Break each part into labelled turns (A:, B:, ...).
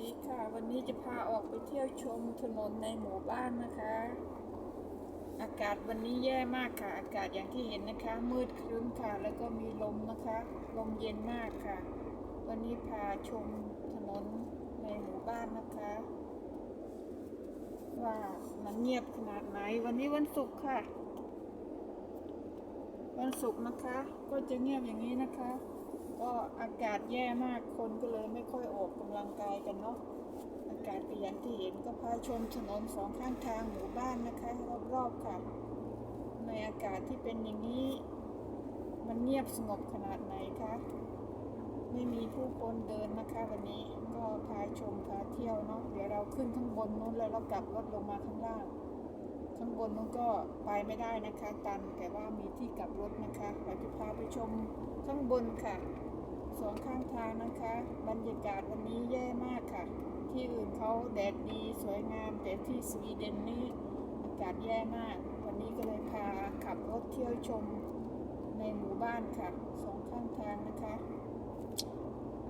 A: ดีค่ะ วันนี้จะพาออกไปเที่ยวชมถนนในหมู่บ้านนะคะ อากาศวันนี้แย่มากค่ะ อากาศอย่างที่เห็นนะคะ มืดครึ้มค่ะ แล้วก็มีลมนะคะ ลมเย็นมากค่ะ วันนี้พาชมถนนในหมู่บ้านนะคะ ว่ามันเงียบขนาดไหน วันนี้วันศุกร์ค่ะ วันศุกร์นะคะ ก็จะเงียบอย่างนี้นะคะ ก็อากาศแย่มากคนก็เลยไม่ค่อยออกกำลังกายกันเนาะอากาศก็อย่างที่เห็นก็พาชมถนนสองข้างทางหมู่บ้านนะคะรอบๆค่ะ ในอากาศที่เป็นอย่างนี้ มันเงียบสงบขนาดไหนคะไม่มีผู้คนเดินนะคะวันนี้ก็พาชมพาเที่ยวเนาะเดี๋ยวเราขึ้นข้างบนนู้นแล้วเรากลับรถลงมาข้างล่าง บนนู้นก็ไปไม่ได้นะคะตันแต่ว่ามีที่กลับรถนะคะเราจะพาไปชมข้างบนค่ะสองข้างทางนะคะ บรรยากาศวันนี้แย่มากค่ะ ที่อื่นเขาแดดดีสวยงาม แต่ที่สวีเดนนี่อากาศแย่มาก วันนี้ก็เลยพาขับรถเที่ยวชมในหมู่บ้านค่ะสองข้างทางนะคะ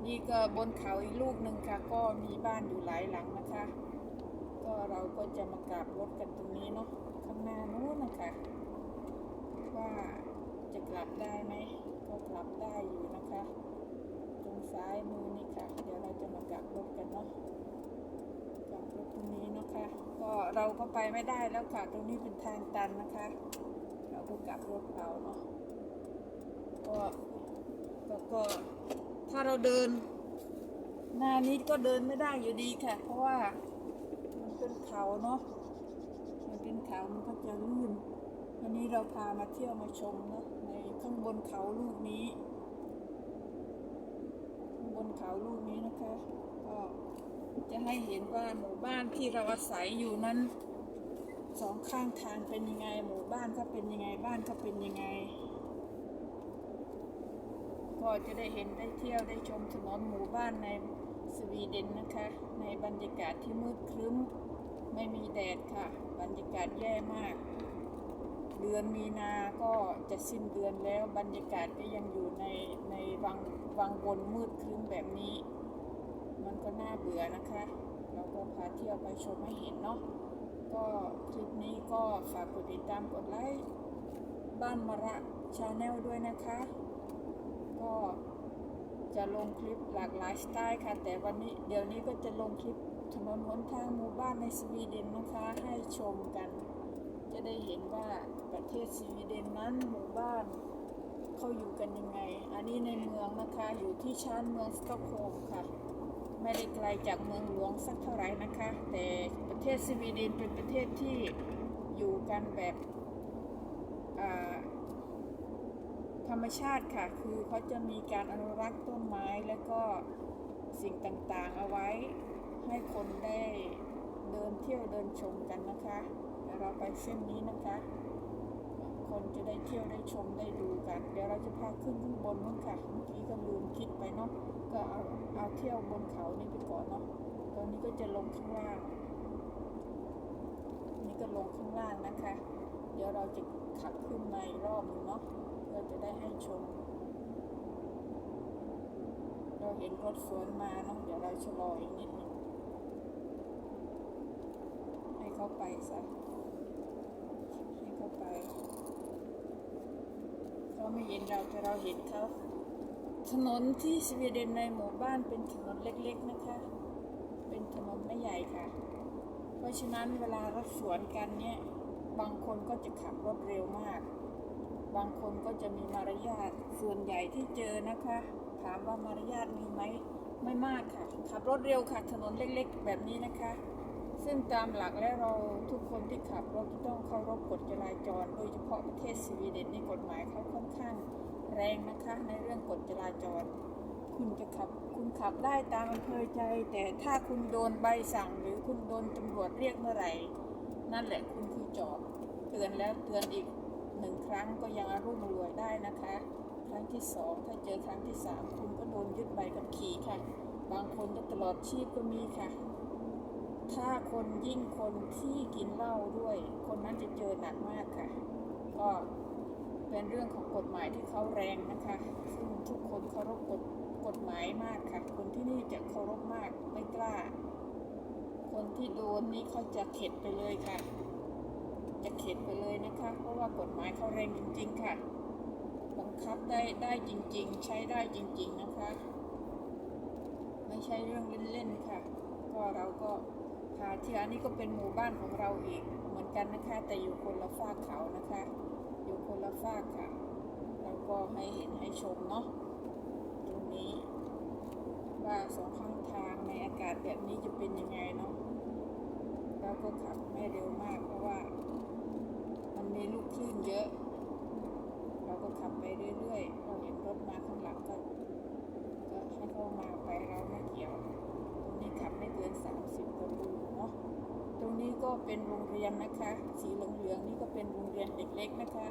A: นี่ก็บนเขาอีกลูกหนึ่งค่ะ ก็มีบ้านอยู่หลายหลังนะคะ ก็เราก็จะมากราบรถกันตรงนี้เนาะ ข้างหน้านู้นนะว่าจะกลับได้ไหมก็กลับได้อยู่นะคะ ตรงซ้ายมือนี่ค่ะ เดี๋ยวเราจะมากลับรถกันเนาะกลับรถตรงนี้นะคะ ก็เราก็ไปไม่ได้แล้วค่ะ ตรงนี้เป็นทางตันนะคะ เราก็กลับรถเราเนาะก็ก็ถ้าเราเดิน หน้านี้ก็เดินไม่ได้อยู่ดีค่ะ เพราะว่ามันเป็นเขาเนาะ เป็นเขามันก็จะลื่น วันนี้เราพามาเที่ยวมาชมเนาะในข้างบนเขาลูกนี้ ข้างบนเขาลูกนี้นะคะ ก็จะให้เห็นว่าหมู่บ้านที่เราอาศัยอยู่นั้นสองข้างทางเป็นยังไง หมู่บ้านก็เป็นยังไงบ้านก็เป็นยังไง ก็จะได้เห็นได้เที่ยวได้ชมถนนหมู่บ้านในสวีเดนนะคะ ในบรรยากาศที่มืดครึ้ม ไม่มีแดดค่ะ บรรยากาศแย่มาก เดือนมีนาก็จะสิ้นเดือนแล้วบรรยากาศก็ยังอยู่ในในวังวังวนมืดครึ้มแบบนี้ มันก็น่าเบื่อนะคะเราก็พาเที่ยวไปชมให้เห็นเนาะก็คลิปนี้ก็ฝากกดติดตามกดไลค์บ้านมะระชาแนลด้วยนะคะ ก็จะลงคลิปหลากหลายสไตล์ค่ะ แต่วันนี้เดี๋ยวนี้ก็จะลงคลิป ถนนหนทางหมู่บ้านในสวีเดนนะคะให้ชมกัน จะได้เห็นว่าประเทศสวีเดนนั้นหมู่บ้านเขาอยู่กันยังไง อันนี้ในเมืองนะคะอยู่ที่ชานเมืองสตอกโฮล์มค่ะ ไม่ได้ไกลจากเมืองหลวงสักเท่าไหร่นะคะ แต่ประเทศสวีเดนเป็นประเทศที่อยู่กันแบบธรรมชาติค่ะ คือเขาจะมีการอนุรักษ์ต้นไม้แล้วก็สิ่งต่างๆเอาไว้ ให้คนได้เดินเที่ยวเดินชมกันนะคะเดี๋ยวเราไปเส้นนี้นะคะ คนจะได้เที่ยวได้ชมได้ดูกัน เดี๋ยวเราจะพาขึ้นข้างบนนู้นค่ะเมื่อกี้ก็ลืมคิดไปเนาะก็เอาเอาเที่ยวบนเขานี่ไปก่อนเนาะตอนนี้ก็จะลงข้างล่าง นี่ก็ลงข้างล่างนะคะ เดี๋ยวเราจะขับขึ้นมาอีกรอบหนึ่งเนาะเพื่อจะได้ให้ชมเราเห็นรถสวนมาเนาะเดี๋ยวเราชะลออีกนิดนึงให้เขาไปซะให้เขาไปเขาไม่เห็นเราแต่เราเห็นเขาถนนที่สวีเดนในหมู่บ้านเป็นถนนเล็กๆนะคะ เป็นถนนไม่ใหญ่ค่ะ เพราะฉะนั้นเวลารถสวนกันเนี่ย บางคนก็จะขับรถเร็วมาก บางคนก็จะมีมารยาท ส่วนใหญ่ที่เจอนะคะ ถามว่ามารยาทมีไหม ไม่มากค่ะ ขับรถเร็วค่ะ ถนนเล็กๆ แบบนี้นะคะ ซึ่งตามหลักแล้วเราทุกคนที่ขับรถต้องเคารพกฎจราจร โดยเฉพาะประเทศสวีเดนในกฎหมายเขาค่อนข้างแรงนะคะในเรื่องกฎจราจร คุณจะขับคุณขับได้ตามอำเภอใจ แต่ถ้าคุณโดนใบสั่งหรือคุณโดนตำรวจเรียกเมื่อไหร่ นั่นแหละคุณคือจอดเตือนแล้วเตือนอีกหนึ่งครั้งก็ยังอารุ่มรวยได้นะคะ ครั้งที่สองถ้าเจอครั้งที่สามคุณก็โดนยึดใบขับขี่ค่ะ บางคนก็ตลอดชีพก็มีค่ะ ถ้าคนยิ่งคนที่กินเหล้าด้วย คนนั้นจะเจอหนักมากค่ะ ก็เป็นเรื่องของกฎหมายที่เขาแรงนะคะ ซึ่งทุกคนเคารพกฎกฎหมายมากค่ะ คนที่นี่จะเคารพมากไม่กล้า คนที่โดนนี่เขาจะเข็ดไปเลยค่ะ จะเข็ดไปเลยนะคะ เพราะว่ากฎหมายเขาแรงจริง ๆ ค่ะ บังคับได้ได้จริง ๆ ใช้ได้จริง ๆ นะคะ ไม่ใช่เรื่องเล่นๆค่ะ ก็เราก็ พาเที่อันนี้ก็เป็นหมู่บ้านของเราอีกเหมือนกันนะคะ แต่อยู่คนละฝากเขานะคะ อยู่คนละฝากค่ะแล้วก็ให้เห็นให้ชมเนาะตรงนี้ ว่าสองข้างทางในอากาศแบบนี้จะเป็นยังไงเนาะเราก็ขับไม่เร็วมากเพราะว่า มันมีลูกคลื่นเยอะ เราก็ขับไปเรื่อยๆ เราเห็นรถมาข้างหลังก็ก็ให้เข้ามาไปเราไม่เกี่ยว ตรงนี้ขับไม่เกิน 30กิโลเนาะ ตรงนี้ก็ เป็นโรงเรียนนะคะ สีเหลืองๆนี่ก็เป็นโรงเรียนเด็กเล็กนะคะ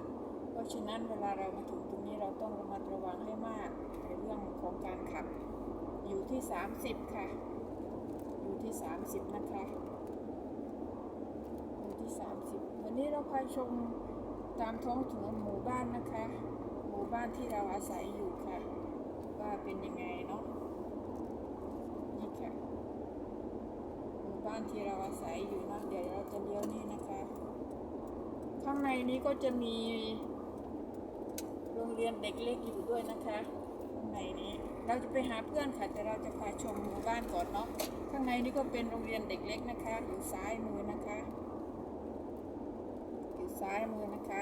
A: เพราะฉะนั้นเวลาเรามาถึงตรงนี้เราต้องระมัดระวังให้มากในเรื่องของการขับ อยู่ที่ 30 ค่ะ อยู่ที่ 30 นะคะ อยู่ที่ 30 วันนี้เราพาชมตามท้องถนนหมู่บ้านนะคะ หมู่บ้านที่เราอาศัยอยู่ค่ะ ว่าเป็นยังไงเนาะ นี่ค่ะ หมู่ บ้านที่เราอาศัยอยู่เนาะเดี๋ยวเราจะเลี้ยวนี่นะคะ ข้างในนี้ก็จะมีโรงเรียนเด็กเล็กอยู่ด้วยนะคะข้างในนี้เราจะไปหาเพื่อนค่ะแต่เราจะพาชมหมู่บ้านก่อนเนาะข้างในนี้ก็เป็นโรงเรียนเด็กเล็กนะคะอยู่ซ้ายมือนะคะอยู่ซ้ายมือนะคะ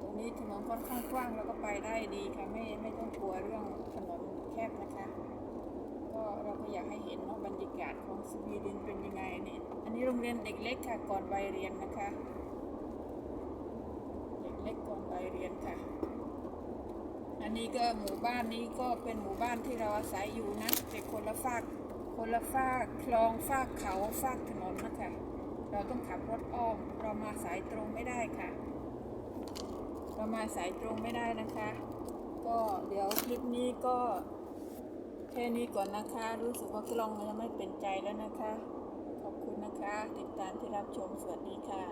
A: ตรงนี้ถนนค่อนข้างกว้างแล้วก็ไปได้ดีค่ะไม่ไม่ต้องกลัวเรื่องถนนแคบนะคะ ก็เราก็อยากให้เห็นเนาบรรยากาศของสวีเดนเป็นยังไงเนี่ยอันนี้โรงเรียนเด็กเล็กค่ะก่อนวัยเรียนนะคะ เด็กเล็กก่อนวัยเรียนค่ะ อันนี้ก็หมู่บ้านนี้ก็เป็นหมู่บ้านที่เราอาศัยอยู่นะแต่คนละฝากคนละฝากคลองฝากเขาฝากถนนนะคะเราต้องขับรถอ้อมเรามาสายตรงไม่ได้ค่ะ เรามาสายตรงไม่ได้นะคะ ก็เดี๋ยวคลิปนี้ก็ ค่นี้ก่อนนะคะ รู้สึกว่ากล้องยังไม่เป็นใจแล้วนะคะ ขอบคุณนะคะ ติดตามที่รับชมสวัสดีค่ะ